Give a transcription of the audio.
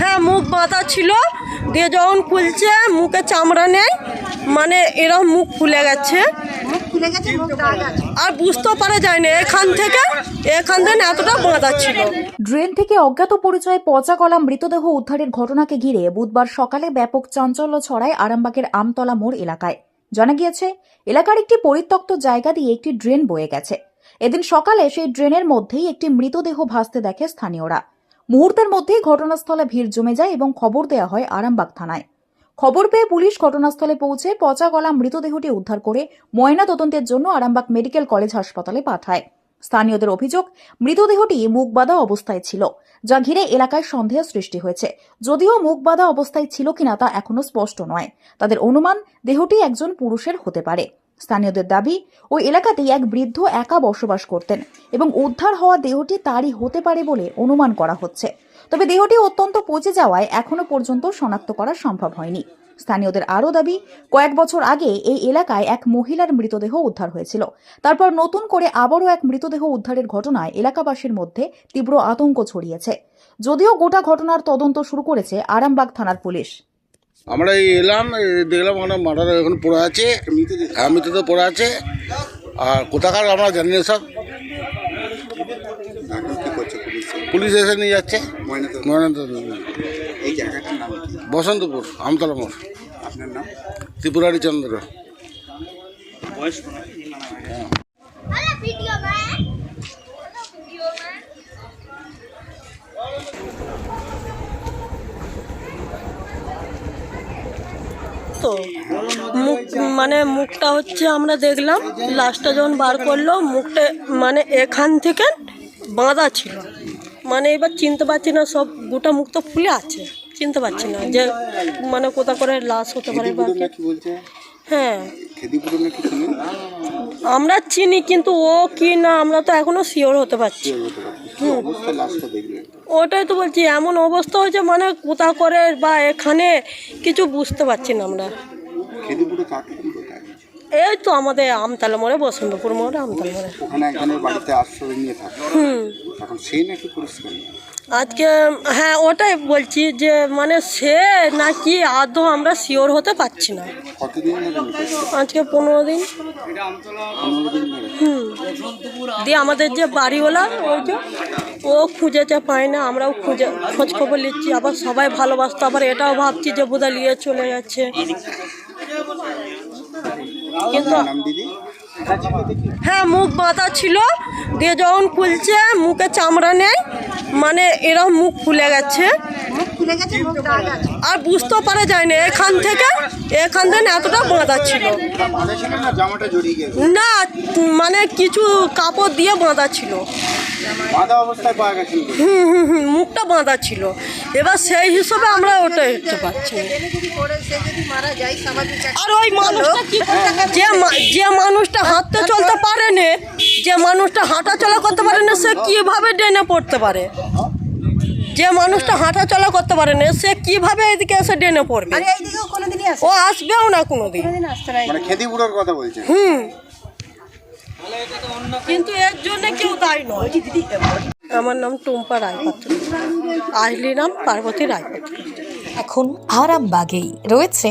হ্যাঁ মুখ বাঁধা ছিল। দিয়ে যখন খুলছে, মুখে চামড়া নেই। মানে এরকম মুখ খুলে গেছে। আর বুঝতেও পারা যায় না এখান থেকে এখান থেকে এতটা বাঁধা ছিল। ড্রেন থেকে অজ্ঞাত পরিচয়ে পচা গলা মৃতদেহ উদ্ধারের ঘটনাকে ঘিরে বুধবার সকালে ব্যাপক চাঞ্চল্য ছড়ায় আরামবাগের আমতলা মোড় এলাকায়। জানা গিয়েছে, এলাকার একটি পরিত্যক্ত জায়গা দিয়ে একটি ড্রেন বয়ে গেছে। এদিন সকালে সেই ড্রেনের মধ্যেই একটি মৃতদেহ ভাসতে দেখে স্থানীয়রা। মুহূর্তের মধ্যেই ঘটনাস্থলে ভিড় জমে যায় এবং খবর দেয়া হয় আরামবাগ থানায়। খবর পেয়ে পুলিশ ঘটনাস্থলে পৌঁছে পচা গলা মৃতদেহটি উদ্ধার করে ময়না তদন্তের জন্য আরামবাগ মেডিকেল কলেজ হাসপাতালে পাঠায়। স্থানীয়দের অভিযোগ, মৃতদেহটি মুখ বাঁধা অবস্থায় ছিল, যা ঘিরে এলাকায় সন্দেহ সৃষ্টি হয়েছে। যদিও মুখ বাঁধা অবস্থায় ছিল কিনা তা এখনও স্পষ্ট নয়। তাদের অনুমান, দেহটি একজন পুরুষের হতে পারে। স্থানীয়দের দাবি, ওই এলাকাতেই এক বৃদ্ধ একা বসবাস করতেন এবং উদ্ধার হওয়া দেহটি তারই হতে পারে বলে অনুমান করা হচ্ছে। তবে দেহটি অত্যন্ত পচে যাওয়ায় এখনও পর্যন্ত শনাক্ত করা সম্ভব হয়নি। স্থানীয়দের আরও দাবি, কয়েক বছর আগে এই এলাকায় এক মহিলার মৃতদেহ উদ্ধার হয়েছিল। তারপর নতুন করে আবারও এক মৃতদেহ উদ্ধারের ঘটনায় এলাকাবাসীর মধ্যে তীব্র আতঙ্ক ছড়িয়েছে। যদিও গোটা ঘটনার তদন্ত শুরু করেছে আরামবাগ থানার পুলিশ। আমরা এই এলাম দেখলাম ওখানে মাথার এখন পড়ে আছে। হ্যাঁ মৃতদেহ পড়ে আছে। আর কোথাকার আমরা জানি না সব। এখন কি করছে পুলিশ এসে নিয়ে যাচ্ছে। বসন্তপুর আমতলা মোড়। আপনার নাম ত্রিপুরারি চন্দ্র তো? মুখ মানে মুখটা হচ্ছে আমরা দেখলাম লাস্টটা যখন বার করল মুখটা মানে এখান থেকে বাঁধা ছিল। মানে এবার চিনতে পারছি না সব গোটা মুখ তো ফুলে আছে চিনতে পারছি না যে মানে কোথা করে লাশ হতে পারে বা হ্যাঁ। আমরা চিনি কিন্তু ও কি না আমরা তো এখনও শিওর হতে পারছি। না। ওটাই তো বলছি এমন অবস্থা হয়েছে মানে কোথা করে বা এখানে কিছু বুঝতে পারছি না আমরা। এই তো আমাদের আমতলা মোড়ে বসন্তপুর মোড়ে আমতলা মোড়ে। ওখানে একজনের বাড়িতে আশ্রয় নিয়ে থাকে। হুম। এখন সেই নাকি পরিষ্কার আজকে হ্যাঁ ওটাই বলছি যে মানে সে নাকি আদৌ আমরা শিওর হতে পারছি না? আজকে পনেরো দিন। হুম। দিয়ে আমাদের যে বাড়িওয়ালা ওই যে ও খুঁজেছে পায় না আমরাও খুঁজে খোঁজ খবর নিচ্ছি আবার সবাই ভালোবাসতো আবার এটাও ভাবছি যে বোধহয় নিয়ে চলে যাচ্ছে। কিন্তু হ্যাঁ মুখ বাঁধা ছিল দিয়ে যখন খুলছে মুখে চামড়া নেই মানে এরকম মুখ ফুলে গেছে। মুখ খুলে গেছে আর বুঝতেও পারা যায় না এখান থেকে এখান থেকে এতটা বাঁধা ছিল। না মানে কিছু কাপড় দিয়ে বাঁধা ছিল। বাঁধা অবস্থায় পাওয়া গেছে। হুম হুম হুম মুখটা বাঁধা ছিল। এবার সেই হিসেবে আমরা ওটা দেখতে পাচ্ছি। আর ওই মানুষটা কি যে মা- যে মানুষটা হাঁটতে চলতে পারে না যে মানুষটা হাঁটা চলা করতে পারে না সে কীভাবে ডেনে পড়তে পারে? যে মানুষটা হাঁটা চলা করতে পারে না সে কীভাবে এদিকে এসে ডেনে পড়বে? আরে এইদিকেও কোনোদিনই আসে ও আসবেও না কোনোদিন। মানে খেদিপুরের কথা বলছে। হুম। কিন্তু জন্য কেউ দায়ী নয় আমার নাম টুম্পা রায়পাত্র। আসলি নাম পার্বতী রায়পাত্র। এখন আরামবাগেই রয়েছে